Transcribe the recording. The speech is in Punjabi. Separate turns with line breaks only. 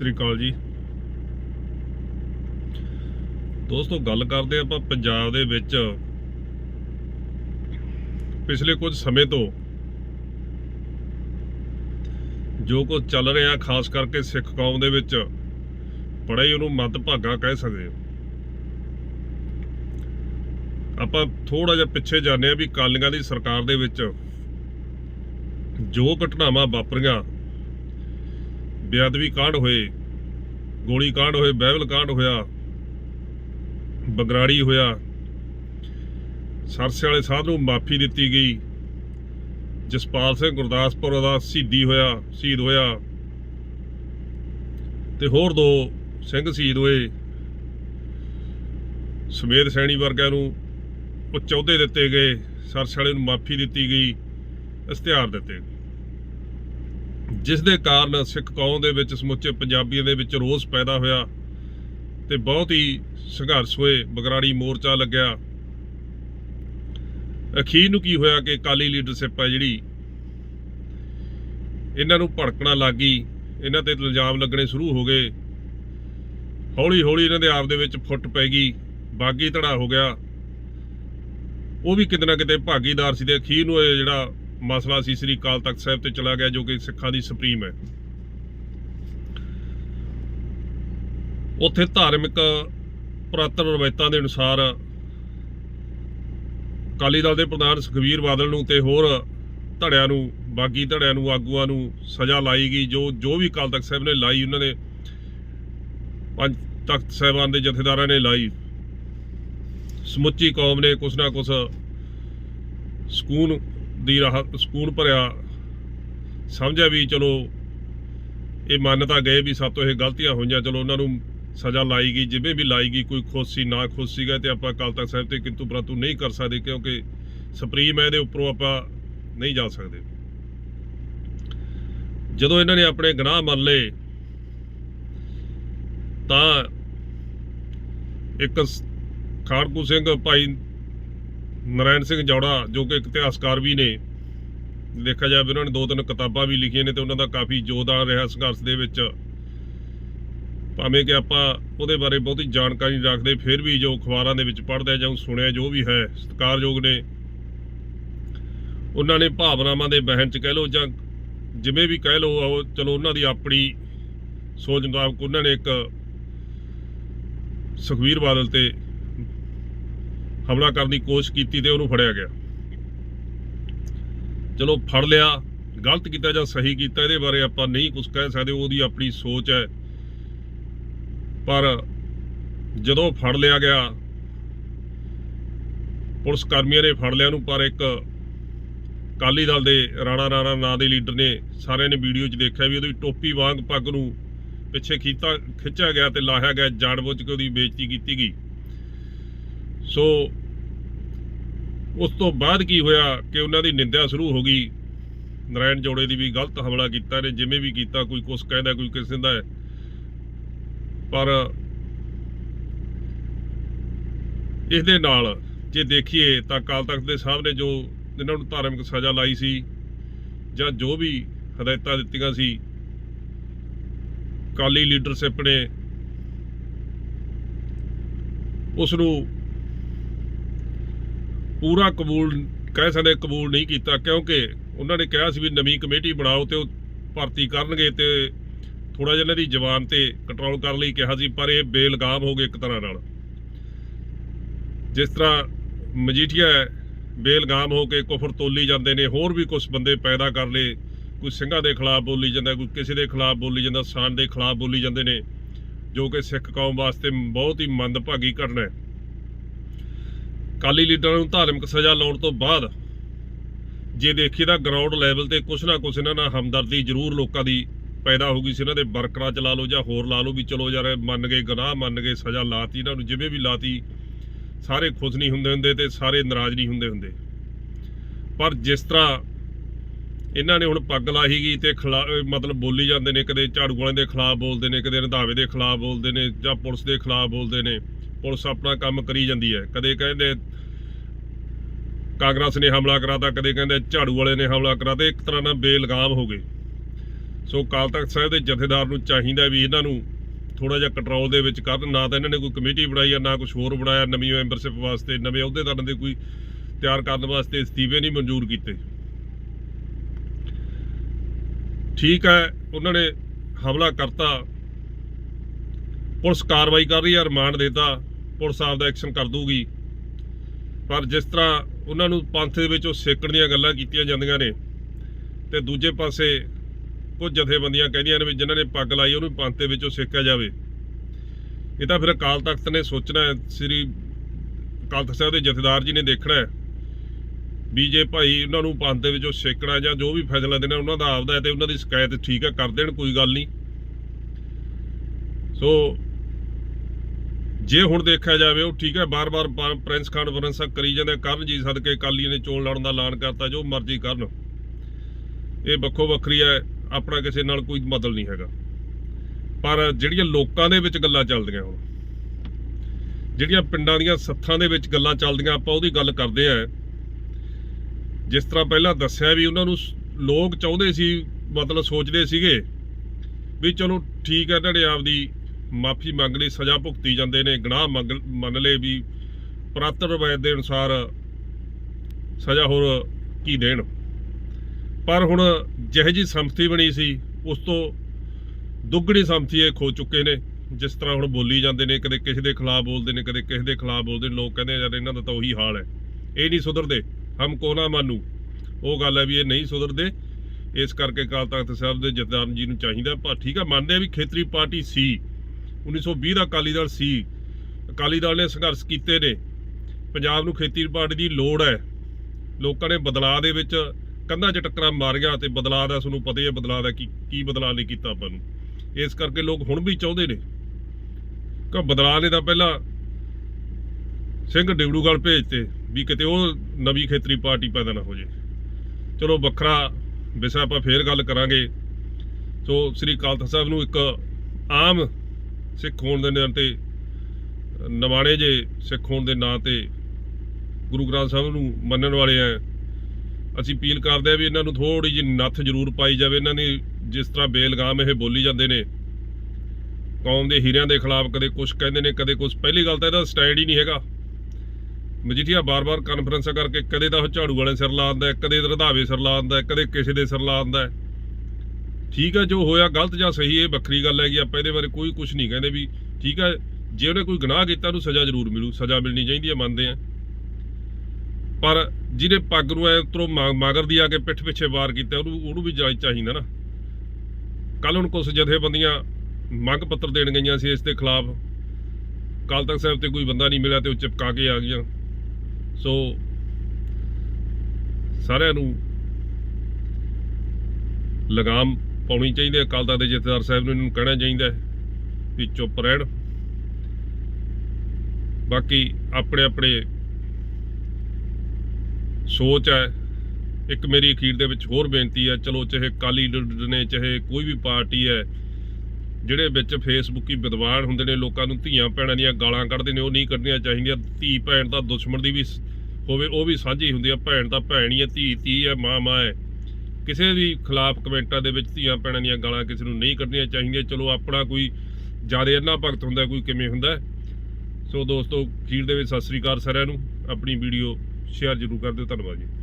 ਸ੍ਰੀ ਅਕਾਲ ਜੀ। ਦੋਸਤੋ, ਗੱਲ ਕਰਦੇ ਆਪਾਂ ਪੰਜਾਬ ਦੇ ਵਿੱਚ। ਪਿਛਲੇ ਕੁਝ ਸਮੇਂ ਤੋਂ ਜੋ ਕੁਝ ਚੱਲ ਰਿਹਾ, ਖਾਸ ਕਰਕੇ ਸਿੱਖ ਕੌਮ ਦੇ ਵਿੱਚ, ਬੜਾ ਹੀ ਉਹਨੂੰ ਮੱਦਭਾਗਾ ਕਹਿ ਸਕਦੇ ਹੋ। ਆਪਾਂ ਥੋੜਾ ਜਿਹਾ ਪਿੱਛੇ ਜਾਂਦੇ ਆ ਵੀ ਕਾਲੀਆਂ ਦੀ ਸਰਕਾਰ ਦੇ ਵਿੱਚ ਜੋ ਘਟਨਾਵਾਂ ਵਾਪਰੀਆਂ ਬੇਅਦਬੀ ਕਾਂਡ ਹੋਏ, ਗੋਲੀ ਕਾਂਡ ਹੋਏ, ਬਹਿਬਲ ਕਾਂਡ ਹੋਇਆ, ਬਗਰਾੜੀ ਹੋਇਆ। ਸਰਸੇ ਵਾਲੇ ਸਾਧ ਨੂੰ ਮਾਫੀ ਦਿੱਤੀ ਗਈ। ਜਸਪਾਲ ਸਿੰਘ ਗੁਰਦਾਸਪੁਰ ਦਾ ਸ਼ਹੀਦੀ ਹੋਇਆ, ਸ਼ਹੀਦ ਹੋਇਆ। ਤੇ ਹੋਰ ਦੋ ਸਿੰਘ ਸ਼ਹੀਦ ਹੋਏ। ਸਮੇਤ ਸੈਣੀ ਵਰਗਿਆਂ ਨੂੰ ਉਹ ਚੌਧੇ ਦਿੱਤੇ ਗਏ, ਸਰਸੇ ਵਾਲੇ ਨੂੰ ਮਾਫੀ ਦਿੱਤੀ ਗਈ, ਇਸ਼ਤਿਹਾਰ ਦਿੱਤੇ ਗਏ। ਜਿਸ ਦੇ ਕਾਰਨ ਸਿੱਖ ਕੌਮ ਦੇ ਵਿੱਚ ਸਮੁੱਚੇ ਪੰਜਾਬੀਆਂ ਦੇ ਵਿੱਚ ਰੋਸ ਪੈਦਾ ਹੋਇਆ ਤੇ ਬਹੁਤ ਹੀ ਸੰਘਰਸ਼ ਹੋਏ, ਬਗਰਾੜੀ ਮੋਰਚਾ ਲੱਗਿਆ। ਅਖੀਰ ਨੂੰ ਕੀ ਹੋਇਆ ਕਿ ਕਾਲੀ ਲੀਡਰਸ਼ਿਪ ਹੈ ਜਿਹੜੀ, ਇਹਨਾਂ ਨੂੰ ਭੜਕਣਾ ਲੱਗ ਗਈ, ਇਹਨਾਂ ਤੇ ਇਲਜ਼ਾਮ ਲੱਗਣੇ ਸ਼ੁਰੂ ਹੋ ਗਏ। ਹੌਲੀ ਹੌਲੀ ਇਹਨਾਂ ਦੇ ਆਪ ਦੇ ਵਿੱਚ ਫੁੱਟ ਪੈ ਗਈ, ਬਾਗੀ ਧੜਾ ਹੋ ਗਿਆ। ਉਹ ਵੀ ਕਿਤੇ ਨਾ ਕਿਤੇ ਭਾਗੀਦਾਰ ਸੀ ਤੇ ਅਖੀਰ ਨੂੰ ਇਹ ਜਿਹੜਾ ਮਸਲਾ ਸੀ, ਸ੍ਰੀ ਅਕਾਲ ਤਖਤ ਸਾਹਿਬ ਤੇ ਚਲਾ ਗਿਆ, ਜੋ ਕਿ ਸਿੱਖਾਂ ਦੀ ਸੁਪਰੀਮ ਹੈ। ਉੱਥੇ ਧਾਰਮਿਕ ਪੁਰਾਤਨ ਰਵਾਇਤਾਂ ਦੇ ਅਨੁਸਾਰ ਅਕਾਲੀ ਦਲ ਦੇ ਪ੍ਰਧਾਨ ਸੁਖਵੀਰ ਬਾਦਲ ਨੂੰ ਤੇ ਹੋਰ ਧੜਿਆਂ ਨੂੰ, ਬਾਗੀ ਧੜਿਆਂ ਨੂੰ, ਆਗੂਆਂ ਨੂੰ ਸਜ਼ਾ ਲਾਈ ਗਈ, ਜੋ ਜੋ ਵੀ ਅਕਾਲ ਤਖਤ ਸਾਹਿਬ ਨੇ ਲਾਈ, ਉਹਨਾਂ ਨੇ ਪੰਜ ਤਖਤ ਸਾਹਿਬਾਨ ਦੇ ਜਥੇਦਾਰਾਂ ਨੇ ਲਾਈ। ਸਮੁੱਚੀ ਕੌਮ ਨੇ ਕੁਛ ਨਾ ਕੁਛ ਸਕੂਨ ਦੀ ਰਾਹ ਸਕੂਨ ਭਰਿਆ। ਸਮਝਿਆ ਵੀ ਚਲੋ ਇਹ ਮੰਨਤਾ ਗਏ ਵੀ ਸਾਤੋਂ ਇਹ ਗਲਤੀਆਂ ਹੋਈਆਂ, ਚਲੋ ਉਹਨਾਂ ਨੂੰ ਸਜ਼ਾ ਲਾਈ ਗਈ ਜਿਵੇਂ ਵੀ ਲਾਈ ਗਈ ਕੋਈ ਖੁਸ਼ ਸੀ ਨਾ ਖੁਸ਼ ਸੀਗਾ ਤੇ ਆਪਾਂ ਅਕਾਲ ਤਖਤ ਸਾਹਿਬ ਤੇ ਕਿੰਤੂ ਪ੍ਰੰਤੂ ਨਹੀਂ ਕਰ ਸਕਦੇ ਕਿਉਂਕਿ ਸੁਪਰੀਮ ਹੈ ਇਹਦੇ ਉੱਪਰੋਂ ਆਪਾਂ ਨਹੀਂ ਜਾ ਸਕਦੇ। ਜਦੋਂ ਇਹਨਾਂ ਨੇ ਆਪਣੇ ਗੁਨਾਹ ਮੰਨ ਲਏ, ਤਾਂ ਇੱਕ ਸ- ਖਾੜਕੂ ਸਿੰਘ ਭਾਈ ਨਰਾਇਣ ਸਿੰਘ ਜੌੜਾ, ਜੋ ਕਿ ਇੱਕ ਇਤਿਹਾਸਕਾਰ ਵੀ ਨੇ, ਦੇਖਿਆ ਜਾਵੇ ਉਹਨਾਂ ਨੇ ਦੋ ਤਿੰਨ ਕਿਤਾਬਾਂ ਵੀ ਲਿਖੀਆਂ ਨੇ ਤੇ ਉਹਨਾਂ ਦਾ ਕਾਫੀ ਯੋਗਦਾਨ ਰਿਹਾ ਸੰਘਰਸ਼ ਦੇ ਵਿੱਚ। ਭਾਵੇਂ ਕਿ ਆਪਾਂ ਉਹਦੇ ਬਾਰੇ ਬਹੁਤੀ ਜਾਣਕਾਰੀ ਨਹੀਂ ਰੱਖਦੇ, ਫਿਰ ਵੀ ਜੋ ਅਖਬਾਰਾਂ ਦੇ ਵਿੱਚ ਪੜ੍ਹਦੇ ਜਾਂ ਸੁਣਿਆ ਜੋ ਵੀ ਹੈ, ਸਤਿਕਾਰਯੋਗ ਨੇ। ਉਹਨਾਂ ਨੇ ਭਾਵਨਾਵਾਂ ਦੇ ਬਹਿਣ ਚ ਕਹਿ ਲਓ ਜਾਂ ਜਿਵੇਂ ਵੀ ਕਹਿ ਲਓ, ਉਹ ਚਲੋ ਉਹਨਾਂ ਦੀ ਆਪਣੀ ਸੋਚ ਮੁਤਾਬਕ ਉਹਨਾਂ ਨੇ ਇੱਕ ਸੁਖਵੀਰ ਬਾਦਲ ਤੇ ਹਮਲਾ ਕਰਨ ਦੀ ਕੋਸ਼ਿਸ਼ ਕੀਤੀ ਤੇ ਉਹਨੂੰ ਫੜਿਆ ਗਿਆ। ਚਲੋ ਫੜ ਲਿਆ, ਗਲਤ ਕੀਤਾ ਜਾਂ ਸਹੀ ਕੀਤਾ, ਇਹਦੇ ਬਾਰੇ ਆਪਾਂ ਨਹੀਂ ਕੁਝ ਕਹਿ ਸਕਦੇ, ਉਹਦੀ ਆਪਣੀ ਸੋਚ ਹੈ। ਪਰ ਜਦੋਂ ਫੜ ਲਿਆ ਗਿਆ, ਪੁਲਿਸ ਕਰਮੀਆਂ ਨੇ ਫੜ ਲਿਆ ਉਹਨੂੰ, ਪਰ ਇੱਕ ਕਾਲੀ ਦਲ ਦੇ ਰਾਣਾ ਰਾਣਾ ਨਾਂ ਦੇ ਲੀਡਰ ਨੇ ਸਾਰਿਆਂ ਨੇ ਵੀਡੀਓ 'ਚ ਦੇਖਿਆ ਵੀ ਉਹਦੀ ਟੋਪੀ ਵਾਂਗ ਪੱਗ ਨੂੰ ਪਿੱਛੇ ਖੀਤਾ ਖਿੱਚਿਆ ਗਿਆ ਤੇ ਲਾਹਿਆ ਗਿਆ, ਜਾਣਬੁੱਝ ਕੇ ਉਹਦੀ ਬੇਇੱਜ਼ਤੀ ਕੀਤੀ ਗਈ। ਸੋ ਉਸ ਤੋਂ ਬਾਅਦ ਕੀ ਹੋਇਆ ਕਿ ਉਹਨਾਂ ਦੀ ਨਿੰਦਿਆ ਸ਼ੁਰੂ ਹੋ ਗਈ। ਨਰਾਇਣ ਜੋੜੇ ਦੀ ਵੀ ਗਲਤ ਹਮਲਾ ਕੀਤਾ ਨੇ, ਜਿਵੇਂ ਵੀ ਕੀਤਾ, ਕੋਈ ਕੁਛ ਕਹਿੰਦਾ, ਕੋਈ ਕਿਸੇ ਦਾ ਪਰ ਇਸ ਦੇ ਨਾਲ ਜੇ ਦੇਖੀਏ ਤਾਂ ਅਕਾਲ ਤਖਤ ਦੇ ਸਾਹਿਬ ਨੇ ਜੋ ਇਹਨਾਂ ਨੂੰ ਧਾਰਮਿਕ ਸਜ਼ਾ ਲਾਈ ਸੀ ਜਾਂ ਜੋ ਵੀ ਹਦਾਇਤਾਂ ਦਿੱਤੀਆਂ ਸੀ ਕਾਲੀ ਲੀਡਰਸ਼ਿਪ ਨੇ ਉਸ ਨੂੰ ਪੂਰਾ ਕਬੂਲ, ਕਹਿ ਸਕਦੇ ਕਬੂਲ ਨਹੀਂ ਕੀਤਾ ਕਿਉਂਕਿ ਉਹਨਾਂ ਨੇ ਕਿਹਾ ਸੀ ਵੀ ਨਵੀਂ ਕਮੇਟੀ ਬਣਾਓ ਤੇ ਉਹ ਭਰਤੀ ਕਰਨਗੇ ਤੇ ਥੋੜਾ ਜਿਹਾ ਇਹਨਾਂ ਦੀ ਜ਼ਬਾਨ ਤੇ ਕੰਟਰੋਲ ਕਰਨ ਲਈ ਕਿਹਾ ਸੀ, ਪਰ ਇਹ ਬੇਲਗਾਮ ਹੋ ਗਏ ਇੱਕ ਤਰ੍ਹਾਂ ਨਾਲ। ਜਿਸ ਤਰ੍ਹਾਂ ਮਜੀਠੀਆ ਬੇਲਗਾਮ ਹੋ ਕੇ ਕੁਫਰ ਤੋਲੀ ਜਾਂਦੇ ਨੇ, ਹੋਰ ਵੀ ਕੁਝ ਬੰਦੇ ਪੈਦਾ ਕਰ ਲਏ, ਕੋਈ ਸਿੰਘਾਂ ਦੇ ਖਿਲਾਫ ਬੋਲੀ ਜਾਂਦਾ, ਕੋਈ ਕਿਸੇ ਦੇ ਖਿਲਾਫ ਬੋਲੀ ਜਾਂਦਾ, ਸਾਨ ਦੇ ਖਿਲਾਫ ਬੋਲੀ ਜਾਂਦੇ ਨੇ, ਜੋ ਕਿ ਸਿੱਖ ਕੌਮ ਵਾਸਤੇ ਬਹੁਤ ਹੀ ਮੰਦਭਾਗੀ ਘਟਨਾ ਹੈ। ਕਾਲੀ ਲੀਡਰਾਂ ਨੂੰ ਧਾਰਮਿਕ ਸਜ਼ਾ ਲਾਉਣ ਤੋਂ ਬਾਅਦ ਜੇ ਦੇਖੀਏ ਤਾਂ ਗਰਾਊਂਡ ਲੈਵਲ ਤੇ ਕੁਛ ਨਾ ਕੁਛ ਇਹਨਾਂ ਨਾਲ ਹਮਦਰਦੀ ਜ਼ਰੂਰ ਲੋਕਾਂ ਦੀ ਪੈਦਾ ਹੋ ਗਈ ਸੀ। ਇਹਨਾਂ ਦੇ ਵਰਕਰਾਂ ਚ ਲਾ ਲਓ ਜਾਂ ਹੋਰ ਲਾ ਲਓ ਵੀ ਚਲੋ ਯਾਰ, ਮੰਨ ਗਏ ਗੁਨਾਹ, ਮੰਨ ਗਏ ਸਜ਼ਾ ਲਾਤੀ ਇਹਨਾਂ ਨੂੰ, ਜਿਵੇਂ ਵੀ ਲਾਤੀ, ਸਾਰੇ ਖੁਸ਼ ਨਹੀਂ ਹੁੰਦੇ ਹੁੰਦੇ ਤੇ ਸਾਰੇ ਨਾਰਾਜ਼ ਨਹੀਂ ਹੁੰਦੇ ਹੁੰਦੇ। ਪਰ ਜਿਸ ਤਰ੍ਹਾਂ ਇਹਨਾਂ ਨੇ ਹੁਣ ਪੱਗ ਲਾਹੀ ਗਈ ਤੇ ਖਿਲਾ- ਮਤਲਬ ਬੋਲੀ ਜਾਂਦੇ ਨੇ ਕਦੇ ਝਾੜੂ ਵਾਲਿਆਂ ਦੇ ਖਿਲਾਫ ਬੋਲਦੇ ਨੇ ਕਦੇ ਰੰਧਾਵੇ ਦੇ ਖਿਲਾਫ ਬੋਲਦੇ ਨੇ ਜਾਂ ਪੁਲਿਸ ਦੇ ਖਿਲਾਫ ਬੋਲਦੇ ਨੇ ਪੁਲਿਸ ਆਪਣਾ ਕੰਮ ਕਰੀ ਜਾਂਦੀ ਹੈ। ਕਦੇ ਕਹਿੰਦੇ ਕਾਂਗਰਸ ਨੇ ਹਮਲਾ ਕਰਾਤਾ, ਕਦੇ ਕਹਿੰਦੇ ਝਾੜੂ ਵਾਲੇ ਨੇ ਹਮਲਾ ਕਰਾਤਾ, ਇੱਕ ਤਰ੍ਹਾਂ ਨਾਲ ਬੇਲਗਾਮ ਹੋ ਗਏ। ਸੋ ਅਕਾਲ ਤਖਤ ਸਾਹਿਬ ਦੇ ਜਥੇਦਾਰ ਨੂੰ ਚਾਹੀਦਾ ਵੀ ਇਹਨਾਂ ਨੂੰ ਥੋੜਾ ਜਿਹਾ ਕੰਟਰੋਲ ਦੇ ਵਿੱਚ ਕਰਨ, ਨਾ ਤਾਂ ਇਹਨਾਂ ਨੇ ਕੋਈ ਕਮੇਟੀ ਬਣਾਈ ਆ, ਨਾ ਕੁਝ ਹੋਰ ਬਣਾਇਆ, ਨਵੀਂ ਮੈਂਬਰਸ਼ਿਪ ਵਾਸਤੇ, ਨਵੇਂ ਅਹੁਦੇਦਾਰਾਂ ਦੇ ਕੋਈ ਤਿਆਰ ਕਰਨ ਵਾਸਤੇ ਅਸਤੀਫੇ ਨਹੀਂ ਮਨਜ਼ੂਰ ਕੀਤੇ। ਠੀਕ ਹੈ, ਉਹਨਾਂ ਨੇ ਹਮਲਾ ਕਰਤਾ। ਪੁਲਿਸ ਕਾਰਵਾਈ ਕਰ ਰਹੀ ਹੈ, ਰਿਮਾਂਡ ਦੇਤਾ। ਪੁਲਿਸ ਆਪਦਾ ਐਕਸ਼ਨ ਕਰ ਦੂਗੀ ਪਰ ਜਿਸ ਤਰ੍ਹਾਂ ਉਹਨਾਂ ਨੂੰ ਪੰਥ ਦੇ ਵਿੱਚ ਉਹ ਸੇਕਣ ਦੀਆਂ ਗੱਲਾਂ ਕੀਤੀਆਂ ਜਾਂਦੀਆਂ ਨੇ, ਤੇ ਦੂਜੇ ਪਾਸੇ ਕੁਝ ਜਥੇਬੰਦੀਆਂ ਕਹਿੰਦੀਆਂ ਨੇ ਵੀ ਜਿਨ੍ਹਾਂ ਨੇ ਪੱਗ ਲਾਈ, ਉਹਨੂੰ ਪੰਥ ਦੇ ਵਿੱਚੋਂ ਸੇਕਿਆ ਜਾਵੇ। ਇਹ ਤਾਂ ਫਿਰ ਅਕਾਲ ਤਖਤ ਨੇ ਸੋਚਣਾ ਹੈ, ਸ੍ਰੀ ਅਕਾਲ ਤਖਤ ਸਾਹਿਬ ਦੇ ਜਥੇਦਾਰ ਜੀ ਨੇ ਦੇਖਣਾ ਹੈ ਵੀ ਜੇ ਭਾਈ ਉਹਨਾਂ ਨੂੰ ਪੰਥ ਦੇ ਵਿੱਚੋਂ ਸੇਕਣਾ ਜਾਂ ਜੋ ਵੀ ਫੈਸਲਾ ਦੇਣਾ, ਉਹਨਾਂ ਦਾ ਆਪਦਾ ਹੈ ਤੇ ਉਹਨਾਂ ਦੀ ਸ਼ਿਕਾਇਤ ਠੀਕ ਹੈ, ਕਰ ਦੇਣ, ਕੋਈ ਗੱਲ ਨਹੀਂ। ਸੋ ਜੇ ਹੁਣ ਦੇਖਿਆ ਜਾਵੇ ਉਹ ਠੀਕ ਹੈ, ਬਾਰ-ਬਾਰ ਪ੍ਰੈਸ ਕਾਨਫਰੰਸਾਂ ਕਰੀ ਜਾਂਦੇ ਕਰਨ ਜੀ ਸਦਕੇ ਕਾਲੀਆਂ ਨੇ ਚੋਣ ਲੜਨ ਦਾ ਐਲਾਨ ਕਰਤਾ ਜੋ ਮਰਜ਼ੀ ਕਰਨ। ਇਹ ਵੱਖੋ ਵੱਖਰੀ ਹੈ, ਆਪਣਾ ਕਿਸੇ ਨਾਲ ਕੋਈ ਮਤਲਬ ਨਹੀਂ ਹੈਗਾ। ਪਰ ਜਿਹੜੀਆਂ ਲੋਕਾਂ ਦੇ ਵਿੱਚ ਗੱਲਾਂ ਚੱਲਦੀਆਂ ਹੁਣ, ਜਿਹੜੀਆਂ ਪਿੰਡਾਂ ਦੀਆਂ ਸੱਥਾਂ ਦੇ ਵਿੱਚ ਗੱਲਾਂ ਚੱਲਦੀਆਂ, ਆਪਾਂ ਉਹਦੀ ਗੱਲ ਕਰਦੇ ਆ। ਜਿਸ ਤਰ੍ਹਾਂ ਪਹਿਲਾਂ ਦੱਸਿਆ ਵੀ ਉਹਨਾਂ ਨੂੰ ਸ- ਲੋਕ ਚਾਹੁੰਦੇ ਸੀ, ਮਤਲਬ ਸੋਚਦੇ ਸੀਗੇ ਵੀ ਚਲੋ ਠੀਕ ਹੈ ਤੁਹਾਡੇ ਨੇ ਆਪਦੀ ਮਾਫੀ ਮੰਗ ਲਈ, ਸਜ਼ਾ ਭੁਗਤੀ ਜਾਂਦੇ ਨੇ, ਗੁਨਾਹ ਮੰਗ- ਮੰਨ ਲਏ ਵੀ ਪ੍ਰਾਤਰ ਰਵਾਇਤ ਦੇ ਅਨੁਸਾਰ ਸਜ਼ਾ ਹੋਰ ਕੀ ਦੇਣ। ਪਰ ਹੁਣ ਜਿਹੇ ਜੀ ਸੰਮਤੀ ਬਣੀ ਸੀ, ਉਸ ਤੋਂ ਦੁੱਗਣੀ ਸੰਮਤੀ ਇਹ ਖੋ ਚੁੱਕੇ ਨੇ, ਜਿਸ ਤਰ੍ਹਾਂ ਹੁਣ ਬੋਲੀ ਜਾਂਦੇ ਨੇ, ਕਦੇ ਕਿਸੇ ਦੇ ਖਿਲਾਫ ਬੋਲਦੇ ਨੇ, ਕਦੇ ਕਿਸੇ ਦੇ ਖਿਲਾਫ ਬੋਲਦੇ ਨੇ, ਲੋਕ ਕਹਿੰਦੇ ਯਾਰ ਇਹਨਾਂ ਦਾ ਤਾਂ ਉਹੀ ਹਾਲ ਹੈ। ਇਹ ਨਹੀਂ ਸੁਧਰਦੇ, ਹਮ ਕੋ ਨਾ ਮਾਨੂ। ਉਹ ਗੱਲ ਹੈ ਵੀ ਇਹ ਨਹੀਂ ਸੁਧਰਦੇ, ਇਸ ਕਰਕੇ ਅਕਾਲ ਤਖਤ ਸਾਹਿਬ ਦੇ ਜਥੇਦਾਰ ਜੀ ਨੂੰ ਚਾਹੀਦਾ, ਪਰ ਠੀਕ ਆ, ਮੰਨਦੇ ਆ ਵੀ ਖੇਤਰੀ ਪਾਰਟੀ ਸੀ। 1920 ਦਾ ਅਕਾਲੀ ਦਲ ਸੀ। ਅਕਾਲੀ ਦਲ ਨੇ ਸੰਘਰਸ਼ ਕੀਤੇ ਨੇ। ਪੰਜਾਬ ਨੂੰ ਖੇਤਰੀ ਪਾਰਟੀ ਦੀ ਲੋੜ ਹੈ। ਲੋਕਾਂ ਨੇ ਬਦਲਾਅ ਦੇ ਵਿੱਚ ਕੰਧਾਂ 'ਚ ਟੱਕਰਾਂ ਮਾਰੀਆਂ ਤੇ ਬਦਲਾਅ ਦਾ ਤੁਹਾਨੂੰ ਪਤਾ ਹੀ ਹੈ ਬਦਲਾਅ ਦਾ ਕੀ ਕੀ ਬਦਲਾਅ ਨਹੀਂ ਕੀਤਾ ਆਪਾਂ ਨੂੰ। ਇਸ ਕਰਕੇ ਲੋਕ ਹੁਣ ਵੀ ਚਾਹੁੰਦੇ ਨੇ। ਕਿ ਬਦਲਾਅ ਨੇ ਤਾਂ ਪਹਿਲਾਂ ਸਿੰਘ ਡਿਵੜੂਗੜ ਭੇਜਤੇ ਵੀ ਕਿਤੇ ਉਹ ਨਵੀਂ ਖੇਤਰੀ ਪਾਰਟੀ ਪੈਦਾ ਨਾ ਹੋ ਜੇ ਚਲੋ ਵੱਖਰਾ ਵਿਸ਼ਾ ਆਪਾਂ ਫੇਰ ਗੱਲ ਕਰਾਂਗੇ। ਸੋ ਸ੍ਰੀ ਅਕਾਲ ਤਖਤ ਸਾਹਿਬ ਨੂੰ ਇੱਕ ਆਮ ਸਿੱਖ ਹੋਣ ਦੇ ਨਾਂ ਤੇ ਨਵਾਣੇ ਜੇ ਸਿੱਖ ਹੋਣ ਦੇ ਨਾਂ ਤੇ ਗੁਰੂ ਗ੍ਰੰਥ ਸਾਹਿਬ ਨੂੰ ਮੰਨਣ ਵਾਲੇ ਆ। ਅਸੀਂ ਅਪੀਲ ਕਰਦੇ ਆ ਵੀ ਇਹਨਾਂ ਨੂੰ ਥੋੜੀ ਜਿਹੀ ਨੱਥ ਜ਼ਰੂਰ ਪਾਈ ਜਾਵੇ। ਇਹਨਾਂ ਨੇ ਜਿਸ ਤਰ੍ਹਾਂ ਬੇਲਗਾਮ ਇਹ ਬੋਲੀ ਜਾਂਦੇ ਨੇ ਕੌਮ ਦੇ ਹੀਰਿਆਂ ਦੇ ਖਿਲਾਫ ਕਦੇ ਕੁਝ ਕਹਿੰਦੇ ਨੇ ਕਦੇ ਕੁਝ ਪਹਿਲੀ ਗੱਲ ਤਾਂ ਇਹਦਾ ਸਟੈਂਡ ਹੀ ਨਹੀਂ ਹੈਗਾ। ਮਜੀਠੀਆ ਬਾਰ-ਬਾਰ ਕਾਨਫਰੰਸਾਂ ਕਰਕੇ ਕਦੇ ਤਾਂ ਉਹ ਝਾੜੂ ਵਾਲੇ ਸਿਰ ਲਾਉਂਦਾ ਹੈ, ਕਦੇ ਰਧਾਵੇ ਸਿਰ ਲਾਉਂਦਾ ਹੈ, ਕਦੇ ਕਿਸੇ ਦੇ ਸਿਰ ਲਾਉਂਦਾ ਹੈ। ਠੀਕ ਹੈ ਜੋ ਹੋਇਆ ਗਲਤ ਜਾਂ ਸਹੀ, ਇਹ ਵੱਖਰੀ ਗੱਲ ਹੈਗੀ, ਆਪਾਂ ਇਹਦੇ ਬਾਰੇ ਕੋਈ ਕੁਝ ਨਹੀਂ ਕਹਿੰਦੇ ਵੀ ਠੀਕ ਹੈ ਜੇ ਉਹਨੇ ਕੋਈ ਗੁਨਾਹ ਕੀਤਾ, ਉਹਨੂੰ ਸਜ਼ਾ ਜ਼ਰੂਰ ਮਿਲੂ, ਸਜ਼ਾ ਮਿਲਣੀ ਚਾਹੀਦੀ ਹੈ ਮੰਨਦੇ ਆ। ਪਰ ਜਿਹਨੇ ਪੱਗ ਨੂੰ ਐ ਉਤਰੋਂ ਮਾਗਰ ਦੀ ਆ ਕੇ ਪਿੱਠ ਪਿੱਛੇ ਵਾਰ ਕੀਤਾ, ਉਹਨੂੰ ਉਹਨੂੰ ਵੀ ਜਾਇਜ਼ ਚਾਹੀਦਾ ਨਾ। ਕੱਲ ਹੁਣ ਕੁਝ ਜਥੇਬੰਦੀਆਂ ਮੰਗ ਪੱਤਰ ਦੇਣ ਗਈਆਂ ਸੀ ਇਸ ਦੇ ਖਿਲਾਫ। ਕਾਲ ਤਖਤ ਸਾਹਿਬ ਤੇ ਕੋਈ ਬੰਦਾ ਨਹੀਂ ਮਿਲਿਆ ਤੇ ਉਹ ਚਿਪਕਾ ਕੇ ਆ ਗਈਆਂ। ਸੋ ਸਾਰਿਆਂ ਨੂੰ ਲਗਾਮ ਪਾਉਣੀ ਚਾਹੀਦੀ ਹੈ। ਅਕਾਲ ਤਖਤ ਦੇ ਜਥੇਦਾਰ ਸਾਹਿਬ ਨੂੰ ਇਹਨੂੰ ਕਹਿਣਾ ਚਾਹੀਦਾ ਵੀ ਚੁੱਪ ਰਹਿਣ। ਬਾਕੀ ਆਪਣੇ ਆਪਣੇ ਸੋਚ ਹੈ। ਇੱਕ ਮੇਰੀ ਅਖੀਰ ਦੇ ਵਿੱਚ ਹੋਰ ਬੇਨਤੀ ਹੈ। ਚਲੋ, ਚਾਹੇ ਕਾਲੀ ਦਲ ਨੇ, ਚਾਹੇ ਕੋਈ ਵੀ ਪਾਰਟੀ ਹੈ, ਜਿਹੜੇ ਵਿੱਚ ਫੇਸਬੁੱਕੀ ਵਿਦਵਾਨ ਹੁੰਦੇ ਨੇ, ਲੋਕਾਂ ਨੂੰ ਧੀਆਂ ਭੈਣਾਂ ਦੀਆਂ ਗਾਲਾਂ ਕੱਢਦੇ ਨੇ, ਉਹ ਨਹੀਂ ਕੱਢਣੀਆਂ ਚਾਹੀਦੀਆਂ। ਧੀ ਭੈਣ ਦਾ ਦੁਸ਼ਮਣ ਦੀ ਵੀ ਹੋਵੇ, ਉਹ ਵੀ ਸਾਂਝੀ ਹੁੰਦੀ ਆ। ਭੈਣ ਤਾਂ ਭੈਣ ਹੀ ਹੈ, ਧੀ ਧੀ ਹੈ, ਮਾਂ ਮਾਂ ਹੈ। ਕਿਸੇ ਵੀ ਖਿਲਾਫ ਕਮੈਂਟਾਂ ਦੇ ਵਿੱਚ ਧੀਆਂ ਭੈਣਾਂ ਦੀਆਂ ਗਾਲਾਂ ਕਿਸੇ ਨੂੰ ਨਹੀਂ ਕੱਢਣੀਆਂ ਚਾਹੀਦੀਆਂ। ਚਲੋ, ਆਪਣਾ ਕੋਈ ਜ਼ਿਆਦਾ ਇੰਨਾ ਭਗਤ ਹੁੰਦਾ, ਕੋਈ ਕਿਵੇਂ ਹੁੰਦਾ। ਸੋ ਦੋਸਤੋ ਖੀਰ ਦੇ ਵਿੱਚ ਸਤਿ ਸ੍ਰੀ ਅਕਾਲ ਸਾਰਿਆਂ ਨੂੰ। ਆਪਣੀ ਵੀਡੀਓ ਸ਼ੇਅਰ ਜ਼ਰੂਰ ਕਰ ਦਿਓ। ਧੰਨਵਾਦ ਜੀ।